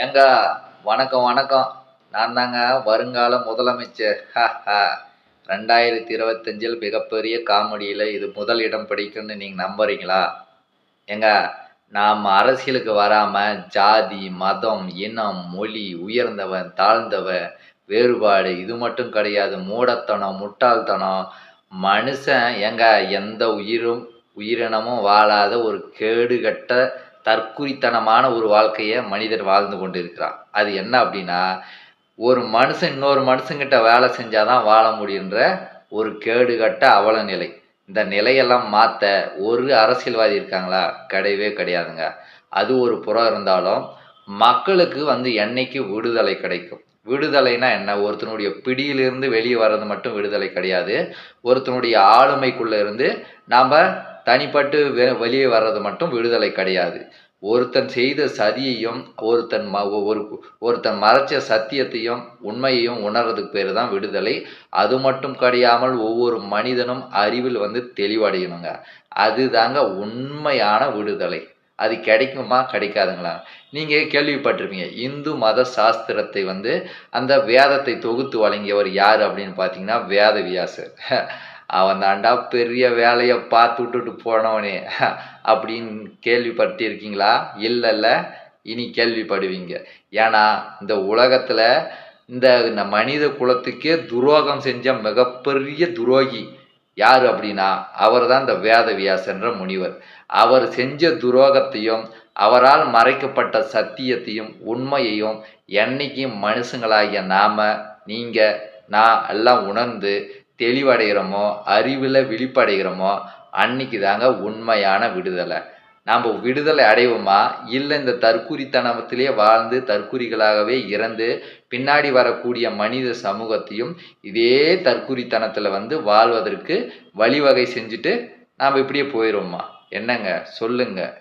ஏங்க வணக்கம் வணக்கம். நான் தாங்க வருங்கால முதலமைச்சர். ரெண்டாயிரத்தி இருபத்தஞ்சில் மிகப்பெரிய காமெடியில் இது முதல் இடம் பிடிக்கும்னு நீங்கள் நம்புறீங்களா? ஏங்க நாம் அரசியலுக்கு வராமல் ஜாதி மதம் இனம் மொழி உயர்ந்தவன் தாழ்ந்தவன் வேறுபாடு இது மட்டும் கிடையாது மூடத்தனம் முட்டாள்தனம். மனுஷன் எங்க எந்த உயிரும் உயிரினமும் வாழாத ஒரு கேடுகட்ட தற்குறித்தனமான ஒரு வாழ்க்கையை மனிதர் வாழ்ந்து கொண்டு இருக்கிறான் அது என்ன அப்படின்னா ஒரு மனுஷன் இன்னொரு மனுஷங்கிட்ட வேலை செஞ்சாதான் வாழ முடியுன்ற ஒரு கேடுகட்ட அவல நிலை இந்த நிலையெல்லாம் மாற்ற ஒரு அரசியல்வாதி இருக்காங்களா? கிடையவே கிடையாதுங்க. அது ஒரு புறம் இருந்தாலும் மக்களுக்கு வந்து என்னைக்கு விடுதலை கிடைக்கும்? விடுதலைனா என்ன? ஒருத்தனுடைய பிடியிலிருந்து வெளியே வர்றது மட்டும் விடுதலை கிடையாது. ஒருத்தனுடைய ஆளுமைக்குள்ள இருந்து நாம் தனிப்பட்டு வெ வெளியே வர்றது மட்டும் விடுதலை கிடையாது. ஒருத்தன் செய்த சதியையும் ஒருத்தன் ம ஒரு ஒருத்தன் மறைச்ச சத்தியத்தையும் உண்மையையும் உணர்றதுக்கு பேர் தான் விடுதலை. அது மட்டும் கிடையாமல் ஒவ்வொரு மனிதனும் அறிவில் வந்து தெளிவடையணுங்க. அதுதாங்க உண்மையான விடுதலை. அது கிடைக்குமா கிடைக்காதுங்களா? நீங்கள் கேள்விப்பட்டிருப்பீங்க. இந்து மத சாஸ்திரத்தை வந்து அந்த வேதத்தை தொகுத்து வழங்கியவர் யார் அப்படின்னு பார்த்தீங்கன்னா வேதவியாசர். அவன் தாண்டா பெரிய வேலையை பார்த்து விட்டுட்டு போனவனே. அப்படின்னு கேள்விப்பட்டிருக்கீங்களா? இல்லைல்ல இனி கேள்விப்படுவீங்க. ஏன்னா இந்த உலகத்தில் இந்த இந்த மனித குலத்துக்கே துரோகம் செஞ்ச மிகப்பெரிய துரோகி யார் அப்படின்னா அவர் தான் இந்த வேதவியாசன்ற முனிவர். அவர் செஞ்ச துரோகத்தையும் அவரால் மறைக்கப்பட்ட சத்தியத்தையும் உண்மையையும் என்னைக்கும் மனுஷங்களாகிய நாம நீங்கள் நான் எல்லாம் உணர்ந்து தெளிவடைகிறோமோ அறிவில் விழிப்படைகிறோமோ அன்னைக்கு தாங்க உண்மையான விடுதலை. நாம் விடுதலை அடைவோமா? இல்லை இந்த தற்குறித்தனத்திலே வாழ்ந்து தற்குறிகளாகவே இறந்து பின்னாடி வரக்கூடிய மனித சமூகத்தையும் இதே தற்குறித்தனத்தில் வந்து வாழ்வதற்கு வழிவகை செஞ்சுட்டு நாம் இப்படியே போயிடுவோமா? என்னங்க? சொல்லுங்கள்